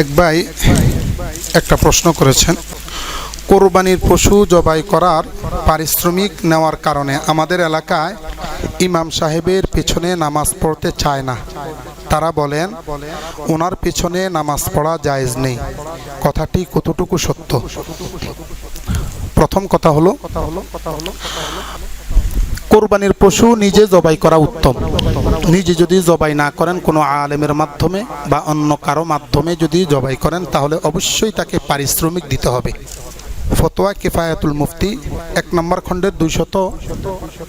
এক ভাই একটা প্রশ্ন করেছেন, কোরবানির পশু জবাই করার পারিশ্রমিক নেওয়ার কারণে আমাদের এলাকায় ইমাম সাহেবের পেছনে নামাজ পড়তে চায় না। তারা বলেন, ওনার পেছনে নামাজ পড়া জায়েজ নেই। কথাটি কতটুকু সত্য? প্রথম কথা হলো, কোরবানির পশু নিজে জবাই করা উত্তম। নিজে যদি জবাই না করেন কোনো আলেমের মাধ্যমে বা অন্য কারও মাধ্যমে যদি জবাই করেন, তাহলে অবশ্যই তাকে পারিশ্রমিক দিতে হবে। ফতোয়া কিফায়াতুল মুফতি, এক নম্বর খণ্ডের দুইশত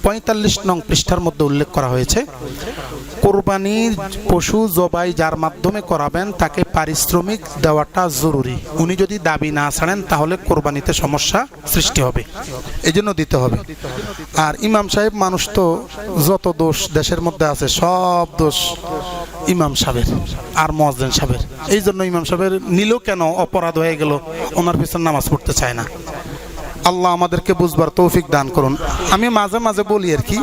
পঁয়তাল্লিশ নং পৃষ্ঠার মধ্যে উল্লেখ করা হয়েছে কোরবানির পশু জবাই যার মাধ্যমে করাবেন তাকে পারিশ্রমিক দেওয়াটা জরুরি। উনি যদি দাবি না ছাড়েন তাহলে কোরবানিতে সমস্যা সৃষ্টি হবে। এই জন্য দিতে হবে। আর ইমাম সাহেব, মানুষ তো যত দোষ দেশের মধ্যে আছে, সব দোষ ইমাম সাহেবের আর মজদেন সাহেবের। এই জন্য ইমাম সাহেবের নিল কেন অপরাধ হয়ে গেল? ওনার পিছনে নামাজ পড়তে চায় না। আল্লাহ আমাদেরকে বুঝবার তৌফিক দান করুন। আমি মাঝে মাঝে বলি আর কি,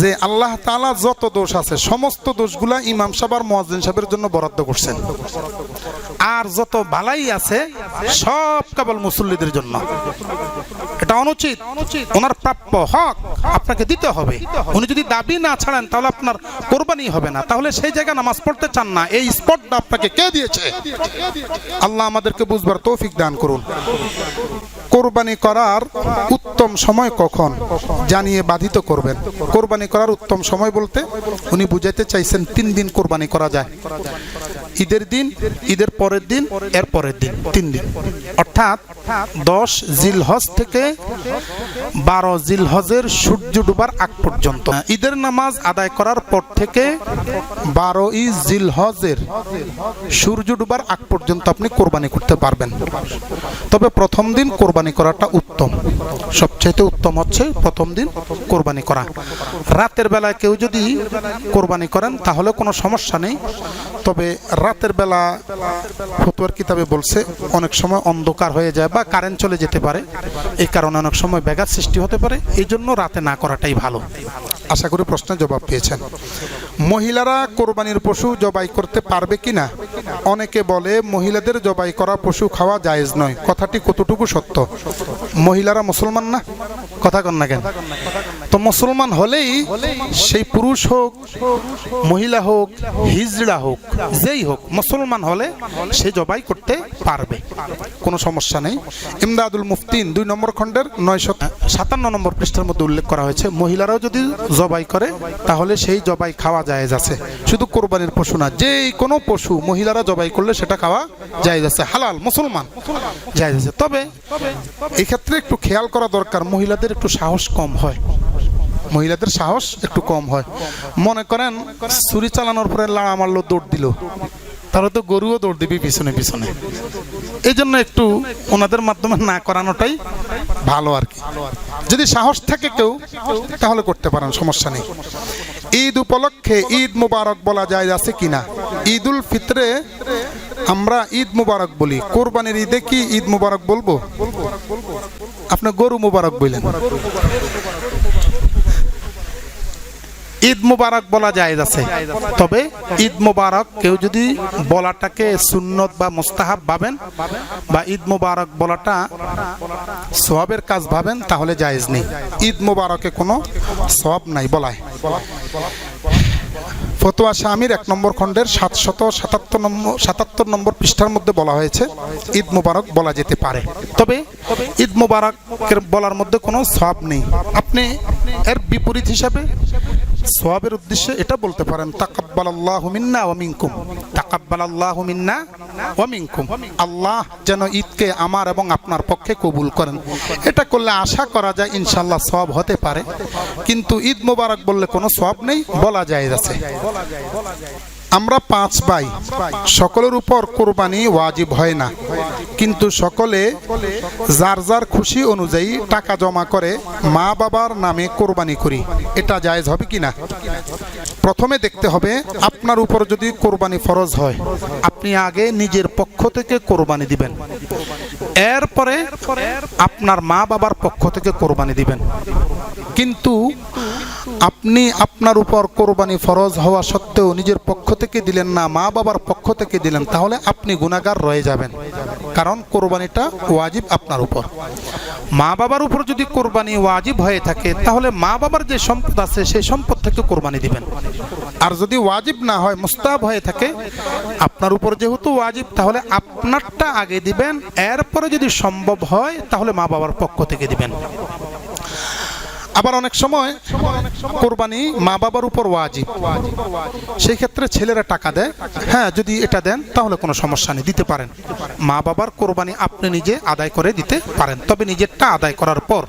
যে আল্লাহ তালা যত দোষ আছে, সমস্ত দোষগুলা ইমাম সাহেব আর মুয়াজ্জিন সাহেবের জন্য বরাদ্দ করছেন। আর যত বালাই আছে, সব কেবল মুসল্লিদের জন্য। এটা অনুচিত। ওনার প্রাপ্য হক আপনাকে দিতে হবে। উনি যদি দাবি না ছাড়েন, তাহলে আপনার কোরবানি হবে না। তাহলে সেই জায়গায় নামাজ পড়তে চান না। এই স্পটটা আপনাকে কে দিয়েছে? আল্লাহ আমাদেরকে বুঝবার তৌফিক দান করুন। কোরবানি করার উত্তম সময় কখন? জানিয়ে বাধিত করবেন। কোরবানি করার উত্তম সময় বলতে উনি বুঝাইতে চাইছেন তিন দিন কোরবানি করা যায়। ঈদের দিন, ঈদের পরের দিন এর পরের দিন, তিন দিন। অর্থাৎ দশ জিলহজ থেকে বারো জিলহজের সূর্য ডুবার আগ পর্যন্ত। ঈদের নামাজ আদায় করার পর থেকে বারো ই জিলহজের সূর্য ডুবার আগ পর্যন্ত আপনি কোরবানি করতে পারবেন। তবে প্রথম দিন কোরবানি করাটা উত্তম। সবচাইতে উত্তম হচ্ছে প্রথম দিন কোরবানি করা। রাতের বেলায় কেউ যদি কোরবানি করেন, তাহলে কোনো সমস্যা নেই। তবে রাতের বেলা ফতুয়ার কিতাবে বলছে, অনেক সময় অন্ধকার হয়ে যায় বা কারেন্ট চলে যেতে পারে। এই কারণে অনেক সময় ব্যাঘাত সৃষ্টি হতে পারে। এই জন্য রাতে না করাটাই ভালো। আশা করি প্রশ্নের জবাব পেয়েছেন। মহিলারা কোরবানির পশু জবাই করতে পারবে কিনা? অনেকে বলে, মহিলাদের জবাই করা পশু খাওয়া জায়েজ নয়। কথাটি কতটুকু সত্য? মহিলারা মুসলমান না? কথা কন না কেন? তো মুসলমান হলেই সেই পুরুষ হোক, মহিলা হোক, হিজড়া হোক, যেই হোক, মুসলমান হলে সে জবাই করতে পারবে। কোনো সমস্যা নেই। ইমদাদুল মুফতিন দুই নম্বর খণ্ডের নয়শো সাতান্ন নম্বর পৃষ্ঠার মধ্যে উল্লেখ করা হয়েছে, মহিলারাও যদি জবাই করে, তাহলে সেই জবাই খাওয়া জায়েজ আছে। শুধু কোরবানির পশু না যে কোনো পশু মহিলারা জবাই করলে সেটা খাওয়া জায়েজ আছে। হালাল, মুসলমান জায়েজ আছে। তবে এক্ষেত্রে একটু খেয়াল করা দরকার, মহিলাদের একটু সাহস কম হয়। মহিলাদের সাহস একটু কম হয়। মনে করেন, ছুরি চালানোর পরে লাড়া মারলো দৌড় দিল। তাহলে তো গরুও দৌড় দিবি পিছনে পিছনে। এই জন্য একটু ওনাদের মাধ্যমে না করানোটাই ভালো আর কি। যদি সাহস থাকে কেউ, তাহলে করতে পারেন, সমস্যা নেই। ঈদ উপলক্ষে ঈদ মুবারক বলা যায়, আছে কিনা ঈদ উল ফিতরে আমরা ঈদ মুবারক বলি। কোরবানির ঈদে কি ঈদ মুবারক বলব? আপনি গরু মুবারক বললেন। ঈদ মুবারক বলা যায় আছে। তবে ঈদ মুবারক কেউ যদি বলাটাকে সুন্নত বা মুস্তাহাব ভাবেন বা ঈদ মুবারক বলাটা সবের কাজ ভাবেন, তাহলে জায়েজ নেই। ঈদ মুবারকে কোনো সব নাই বলায়। ফতোয়া স্বামীর এক নম্বর খণ্ডের সাতশত সাতাত্তর নম্বর সাতাত্তর নম্বর পৃষ্ঠার মধ্যে বলা হয়েছে, ঈদ মুবারক বলা যেতে পারে। তবে ঈদ মুবারকের বলার মধ্যে কোনো সব নেই। আপনি এর বিপরীত হিসাবে সোয়াবের উদ্দেশ্যে এটা বলতে পারেন তাকাব্বাল আল্লাহ মিন্না ওয়া মিনকুম। তাকাব্বাল আল্লাহ মিন্না ওয়া মিনকুম। আল্লাহ যেন ঈদকে আমার এবং আপনার পক্ষে কবুল করেন। এটা করলে আশা করা যায় ইনশাল্লাহ সব হতে পারে। কিন্তু ঈদ মোবারক বললে কোনো সব নেই, বলা যায় আছে। আমরা পাঁচ ভাই। সকলের উপর কোরবানি ওয়াজিব হয় না। কিন্তু সকলে যার যার খুশি অনুযায়ী টাকা জমা করে মা বাবার নামে কোরবানি করি। এটা জায়েজ হবে কি না? প্রথমে দেখতে হবে আপনার উপর যদি কোরবানি ফরজ হয়, আপনি আগে নিজের পক্ষ থেকে কোরবানি দিবেন। এরপরে আপনার মা বাবার পক্ষ থেকে কোরবানি দিবেন। কিন্তু আপনি আপনার উপর কোরবানি ফরজ হওয়া সত্ত্বেও নিজের পক্ষ থেকে দিলেন না, মা বাবার পক্ষ থেকে দিলেন, তাহলে আপনি গুণাগার রয়ে যাবেন। কারণ কোরবানিটা ওয়াজিব আপনার উপর। মা বাবার উপর যদি কোরবানি ওয়াজিব হয়ে থাকে, তাহলে মা বাবার যে সম্পদ আছে, সেই সম্পদ থেকে কোরবানি দিবেন। আর যদি ওয়াজিব না হয় মুস্তাব হয়ে থাকে, আপনার উপর যেহেতু ওয়াজিব, তাহলে আপনারটা আগে দিবেন, এরপরে যদি সম্ভব হয়, তাহলে মা বাবার পক্ষ থেকে দিবেন। আবার অনেক সময় কোরবানি মা বাবার উপর ওয়াজিব। সেই ক্ষেত্রে ছেলেরা টাকা দেয়। হ্যাঁ যদি এটা দেন, তাহলে কোনো সমস্যা নেই, দিতে পারেন। মা বাবার কোরবানি আপনি নিজে আদায় করে দিতে পারেন। তবে নিজেরটা আদায় করার পর।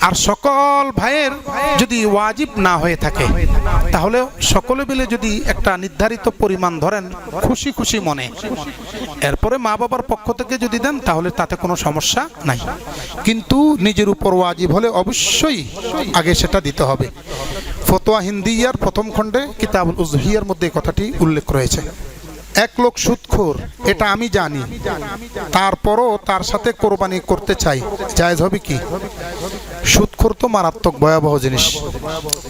আর সকল ভাইয়ের যদি ওয়াজিব না হয়ে থাকে, তাহলে সকলে মিলে যদি একটা নির্ধারিত পরিমাণ ধরেন, খুশি খুশি মনে। এরপরে মা বাবার পক্ষ থেকে যদি দেন, তাহলে তাতে কোনো সমস্যা নাই। কিন্তু নিজের উপর ওয়াজিব হলে অবশ্যই আগে সেটা দিতে হবে। ফতোয়া হিন্দিয়ার প্রথম খণ্ডে কিতাবুল উজহিয়ার মধ্যে কথাটি উল্লেখ রয়েছে। এক লোক সুৎখোর এটা আমি জানি। তারপরও তার সাথে কোরবানি করতে চাই। জায়েজ হবে কি? সুদখোর তো মারাত্মক ভয়াবহ জিনিস।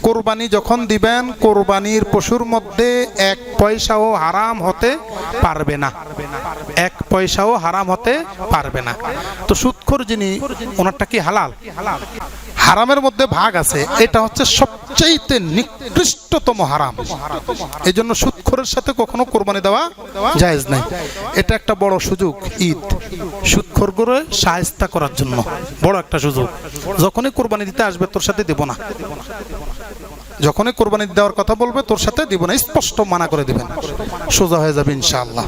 কোরবানি যখন দিবেন, কোরবানির পশুর মধ্যে এক পয়সাও হারাম হতে পারবে না। এক পয়সাও হারাম হতে পারবে না। তো সুদখোর যিনি, ওনারটা কি হালাল? হারামের মধ্যে ভাগ আছে, এটা হচ্ছে সবচাইতে নিকৃষ্টতম হারাম। এই জন্য সুদখোরের সাথে কখনো কোরবানি দেওয়া জায়েজ নাই। এটা একটা বড় সুযোগ, ঈদ। সুদখোর করে সাহেস্তা করার জন্য, বড় একটা সুযোগ। যখনই কোরবানি দিতে আসবে, তোর সাথে দেব না। যখনই কোরবানি দেওয়ার কথা বলবে, তোর সাথে দিব না, স্পষ্ট মানা করে দিবেন। সোজা হয়ে যাবে ইনশাআল্লাহ।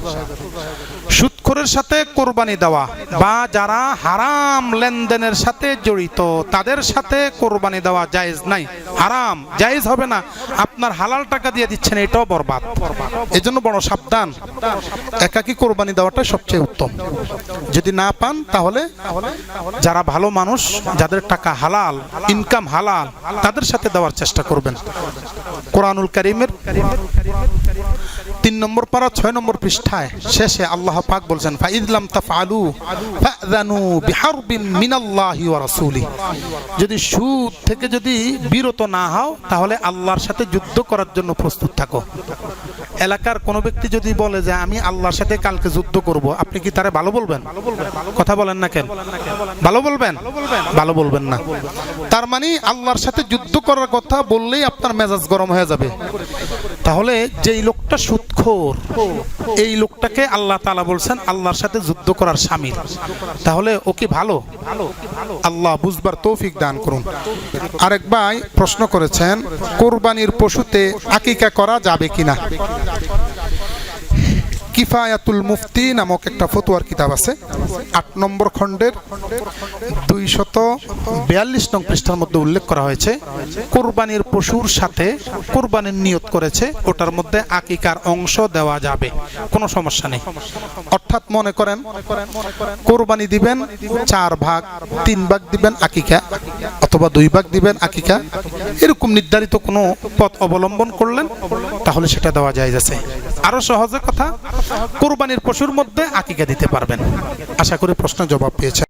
সুদখোরের সাথে কোরবানি দেওয়া বা যারা হারাম লেনদেনের সাথে জড়িত, তাদের সাথে কোরবানি দেওয়া জায়েজ নাই। হারাম, জায়েজ হবে না। আপনার হালাল টাকা দিয়ে দিচ্ছেন, এটাও বরবাদ। এজন্য বড় সাবধান। একাকি কোরবানি দেওয়াটা সবচেয়ে উত্তম। যদি না পান, তাহলে যারা ভালো মানুষ, যাদের টাকা হালাল ইনকাম হালাল, তাদের সাথে দেওয়ার চেষ্টা করবেন। কোরআনুল করিমের তিন নম্বর পারা, ছয় নম্বর পৃষ্ঠায় শেষে আল্লাহ পাক বলছেন, ফাইদলাম তাফআলু ফাযানু বিহারবিন মিনাল্লাহি ওয়া রাসূলি। যদি সুদ থেকে যদি বিরত না হও, তাহলে আল্লাহর সাথে যুদ্ধ করার জন্য প্রস্তুত থাকো। এলাকার কোনো ব্যক্তি যদি বলে যে, আমি আল্লাহর সাথে কালকে যুদ্ধ করব আপনি কি তারে ভালো বলবেন? কথা বলেন না কেন? ভালো বলবেন? ভালো বলবেন না। তার মানে আল্লাহর সাথে যুদ্ধ করার কথা বললেই আপনার মেজাজ গরম হয়ে যাবে। তাহলে যেই লোকটা সুদখোর এই লোকটাকে আল্লাহ তালা বলছেন আল্লাহর সাথে যুদ্ধ করার স্বামী তাহলে ও কি ভালো? আল্লাহ বুঝবার তৌফিক দান করুন। আরেক ভাই প্রশ্ন করেছেন, কোরবানির পশুতে আকিকা করা যাবে কিনা? কিফায়াতুল মুফতি নামক একটা ফতুয়ার কিতাব আছে। আট নম্বর খণ্ডের দুইশত বিয়াল্লিশ নং পৃষ্ঠার মধ্যে উল্লেখ করা হয়েছে, কোরবানির পশুর সাথে কোরবানির নিয়ত করেছে, ওটার মধ্যে আকিকার অংশ দেওয়া যাবে। কোনো সমস্যা নেই। অর্থাৎ মনে করেন, কোরবানি দিবেন, চার ভাগ, তিন ভাগ দিবেন আকিকা, অথবা দুই ভাগ দিবেন আকিকা। এরকম নির্ধারিত কোনো পথ অবলম্বন করলেন, তাহলে সেটা দেওয়া যায় যাচ্ছে আরও সহজে কথা? কোরবানির পশুর মধ্যে আকিকা দিতে পারবেন। আশা করি প্রশ্ন জবাব পেয়েছেন।